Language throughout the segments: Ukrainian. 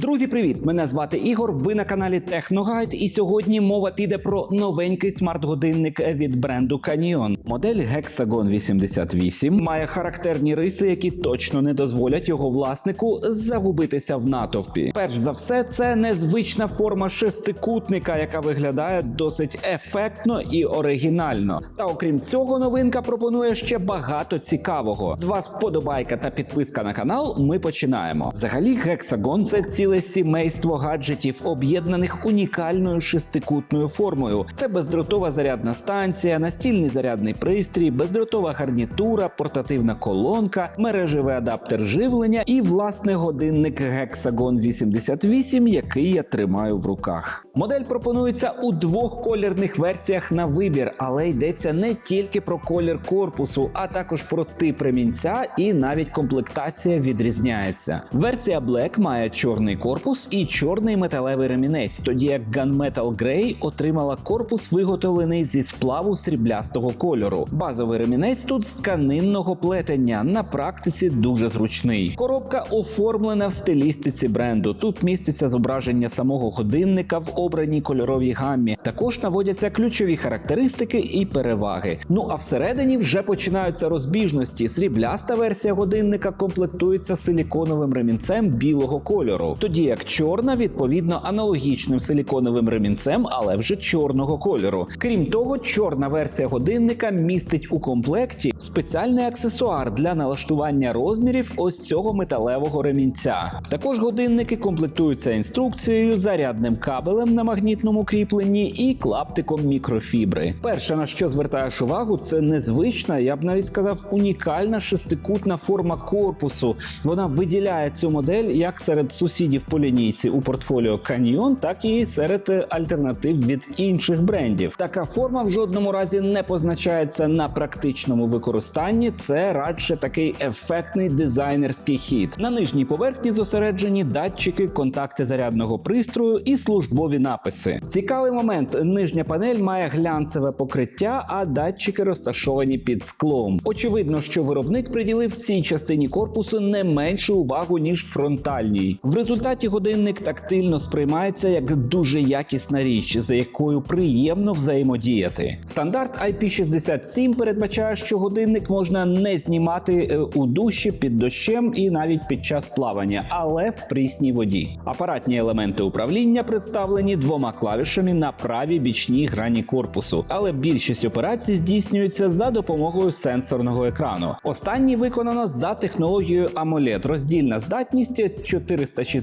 Друзі, привіт! Мене звати Ігор. Ви на каналі Техногайд, і сьогодні мова піде про новенький смарт-годинник від бренду Canyon. Модель Hexagon 88 має характерні риси, які точно не дозволять його власнику загубитися в натовпі. Перш за все, це незвична форма шестикутника, яка виглядає досить ефектно і оригінально. Та окрім цього, новинка пропонує ще багато цікавого. З вас вподобайка та підписка на канал. Ми починаємо. Взагалі, Hexagon – це ціле сімейство гаджетів, об'єднаних унікальною шестикутною формою. Це бездротова зарядна станція, настільний зарядний пристрій, бездротова гарнітура, портативна колонка, мережевий адаптер живлення і власне годинник Hexagon 88, який я тримаю в руках. Модель пропонується у двох колірних версіях на вибір, але йдеться не тільки про колір корпусу, а також про тип ремінця і навіть комплектація відрізняється. Версія Black має чорний корпус і чорний металевий ремінець, тоді як Gunmetal Grey отримала корпус, виготовлений зі сплаву сріблястого кольору. Базовий ремінець тут з тканинного плетення. На практиці дуже зручний. Коробка оформлена в стилістиці бренду. Тут міститься зображення самого годинника в обраній кольоровій гаммі. Також наводяться ключові характеристики і переваги. Ну а всередині вже починаються розбіжності. Срібляста версія годинника комплектується силіконовим ремінцем білого кольору, тоді як чорна відповідно аналогічним силіконовим ремінцем, але вже чорного кольору. Крім того, чорна версія годинника містить у комплекті спеціальний аксесуар для налаштування розмірів ось цього металевого ремінця. Також годинники комплектуються інструкцією, зарядним кабелем на магнітному кріпленні і клаптиком мікрофібри. Перше на що звертаєш увагу, це незвична, я б навіть сказав, унікальна шестикутна форма корпусу. Вона виділяє цю модель як серед сусідів по лінійці у портфоліо Canyon, так і серед альтернатив від інших брендів. Така форма в жодному разі не позначається на практичному використанні. Це радше такий ефектний дизайнерський хід. На нижній поверхні зосереджені датчики, контакти зарядного пристрою і службові написи. Цікавий момент: нижня панель має глянцеве покриття, а датчики розташовані під склом. Очевидно, що виробник приділив цій частині корпусу не меншу увагу ніж фронтальній. В результаті годинник тактильно сприймається як дуже якісна річ, за якою приємно взаємодіяти. Стандарт IP67 передбачає, що годинник можна не знімати е, у душі під дощем і навіть під час плавання, але в прісній воді. Апаратні елементи управління представлені двома клавішами на правій бічній грані корпусу, але більшість операцій здійснюється за допомогою сенсорного екрану. Останній виконано за технологією AMOLED. Роздільна здатність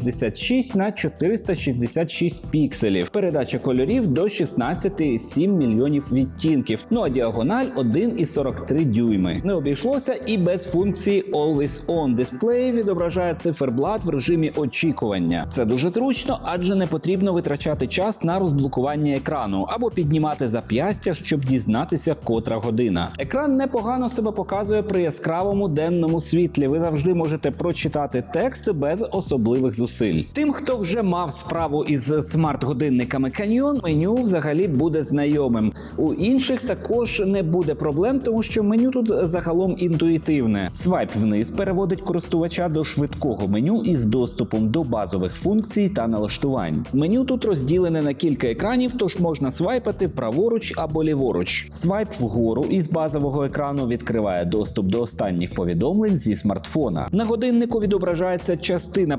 466 на 466 пікселів. Передача кольорів до 16,7 мільйонів відтінків. Ну а діагональ 1,43 дюйми. Не обійшлося і без функції Always On. Дисплей відображає циферблат в режимі очікування. Це дуже зручно, адже не потрібно витрачати час на розблокування екрану або піднімати зап'ястя, щоб дізнатися, котра година. Екран непогано себе показує при яскравому денному світлі. Ви завжди можете прочитати текст без особливих зусиль. Тим, хто вже мав справу із смарт-годинниками Canyon, меню взагалі буде знайомим. У інших також не буде проблем, тому що меню тут загалом інтуїтивне. Свайп вниз переводить користувача до швидкого меню із доступом до базових функцій та налаштувань. Меню тут розділене на кілька екранів, тож можна свайпати праворуч або ліворуч. Свайп вгору із базового екрану відкриває доступ до останніх повідомлень зі смартфона. На годиннику відображається частина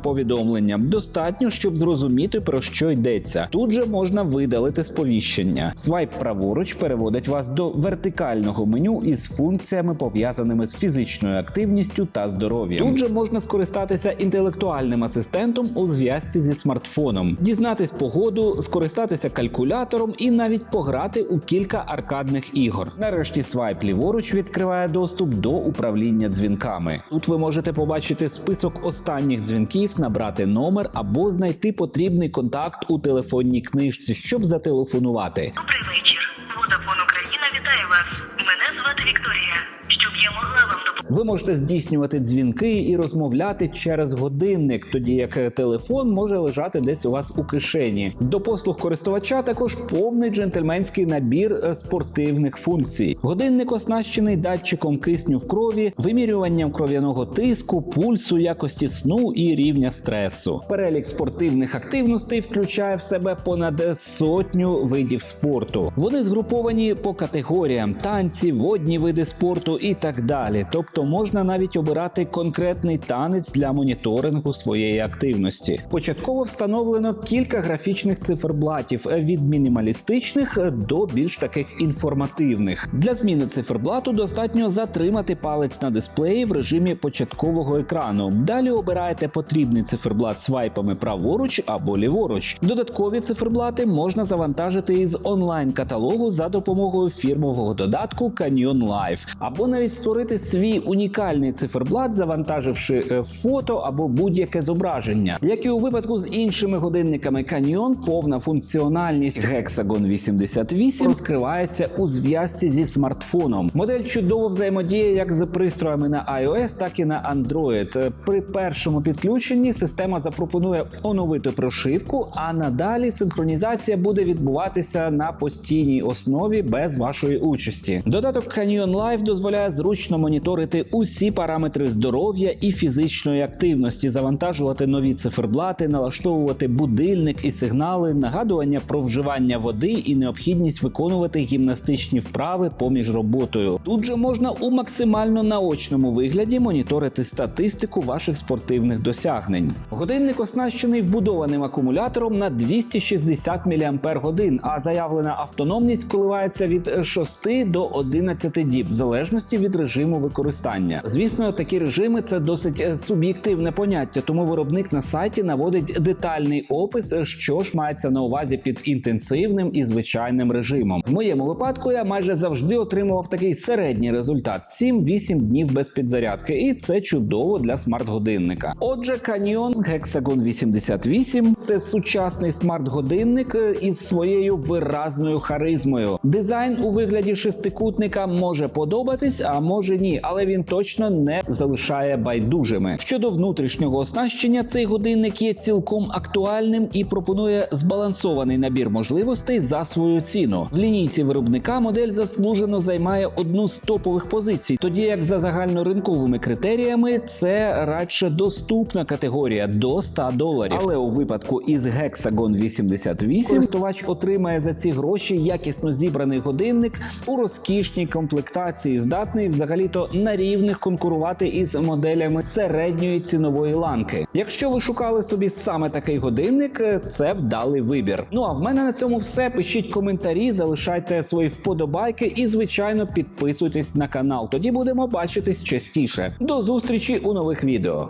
повідомлення. Достатньо, щоб зрозуміти про що йдеться. Тут же можна видалити сповіщення. Свайп праворуч переводить вас до вертикального меню із функціями, пов'язаними з фізичною активністю та здоров'ям. Тут же можна скористатися інтелектуальним асистентом у зв'язці зі смартфоном, дізнатись погоду, скористатися калькулятором і навіть пограти у кілька аркадних ігор. Нарешті свайп ліворуч відкриває доступ до управління дзвінками. Тут ви можете побачити список останніх дзвінків, набрати номер або знайти потрібний контакт у телефонній книжці, щоб зателефонувати. Добрий вечір. Водафон Україна вітає вас. Мене звати Вікторія. Щоб я могла вам допомогти. Ви можете здійснювати дзвінки і розмовляти через годинник, тоді як телефон може лежати десь у вас у кишені. До послуг користувача також повний джентльменський набір е, спортивних функцій. Годинник оснащений датчиком кисню в крові, вимірюванням кров'яного тиску, пульсу, якості сну і рівня стресу. Перелік спортивних активностей включає в себе понад сотню видів спорту. Вони згруповані по категоріям: танці, водні види спорту і так далі. Тобто можна навіть обирати конкретний танець для моніторингу своєї активності. Початково встановлено кілька графічних циферблатів від мінімалістичних до більш таких інформативних. Для зміни циферблату достатньо затримати палець на дисплеї в режимі початкового екрану. Далі обираєте потрібний циферблат свайпами праворуч або ліворуч. Додаткові циферблати можна завантажити із онлайн-каталогу за допомогою фірмового додатку Canyon Live, або навіть створити свій унікальний циферблат, завантаживши е, фото або будь-яке зображення. Як і у випадку з іншими годинниками Canyon, повна функціональність Hexagon 88 розкривається у зв'язці зі смартфоном. Модель чудово взаємодіє як з пристроями на iOS, так і на Android. Е, При першому підключенні система запропонує оновити прошивку, а надалі синхронізація буде відбуватися на постійній основі без вашої участі. Додаток Canyon Live дозволяє зручно моніторити усі параметри здоров'я і фізичної активності, завантажувати нові циферблати, налаштовувати будильник і сигнали, нагадування про вживання води і необхідність виконувати гімнастичні вправи поміж роботою. Тут же можна у максимально наочному вигляді моніторити статистику ваших спортивних досягнень. Годинник оснащений вбудованим акумулятором на 260 мАч, а заявлена автономність коливається від 6 до 11 діб, в залежності від режиму використання. Звісно, такі режими це досить е, суб'єктивне поняття, тому виробник на сайті наводить детальний опис, що ж мається на увазі під інтенсивним і звичайним режимом. В моєму випадку я майже завжди отримував такий середній результат: 7-8 днів без підзарядки, і це чудово для смарт-годинника. Отже, Canyon Hexagon 88 – це сучасний смарт-годинник е, із своєю виразною харизмою. Дизайн у вигляді шестикутника може подобатись, а може ні, але він точно не залишає байдужими. Щодо внутрішнього оснащення, цей годинник є цілком актуальним і пропонує збалансований набір можливостей за свою ціну. В лінійці виробника модель заслужено займає одну з топових позицій, тоді як за загальноринковими критеріями це радше доступна категорія до 100 доларів. Але у випадку із Hexagon 88 користувач отримає за ці гроші якісно зібраний годинник у розкішній комплектації, здатний взагалі-то на рівних конкурувати із моделями середньої цінової ланки. Якщо ви шукали собі саме такий годинник, е, це вдалий вибір. Ну а в мене на цьому все. Пишіть коментарі, залишайте свої вподобайки і, звичайно, підписуйтесь на канал. Тоді будемо бачитись частіше. До зустрічі у нових відео.